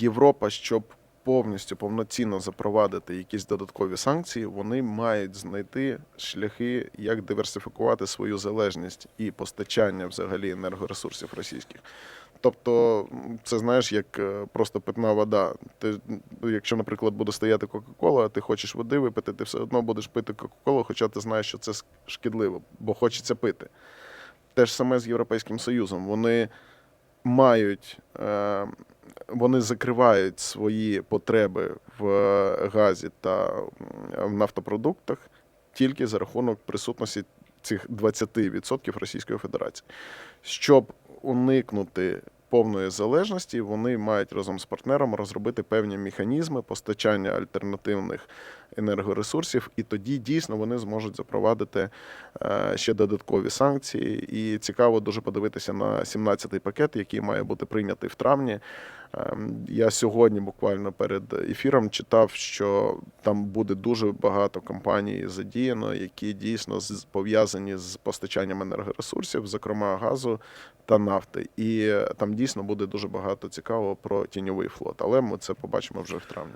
Європа, щоб повністю повноцінно запровадити якісь додаткові санкції, вони мають знайти шляхи, як диверсифікувати свою залежність і постачання взагалі енергоресурсів російських. Тобто, це знаєш, як е, просто питна вода. Ти, якщо, наприклад, буде стояти Кока-Кола, а ти хочеш води випити, ти все одно будеш пити Кока-Колу, хоча ти знаєш, що це шкідливо, бо хочеться пити. Те ж саме з Європейським Союзом. Вони мають, е, вони закривають свої потреби в газі та в нафтопродуктах тільки за рахунок присутності цих 20% Російської Федерації. Щоб уникнути повної залежності, вони мають разом з партнером розробити певні механізми постачання альтернативних енергоресурсів, і тоді дійсно вони зможуть запровадити е, ще додаткові санкції. І цікаво дуже подивитися на 17-й пакет, який має бути прийнятий в травні. Ем, Я сьогодні буквально перед ефіром читав, що там буде дуже багато компаній задіяно, які дійсно пов'язані з постачанням енергоресурсів, зокрема газу та нафти. І е, там дійсно буде дуже багато цікавого про тіньовий флот. Але ми це побачимо вже в травні.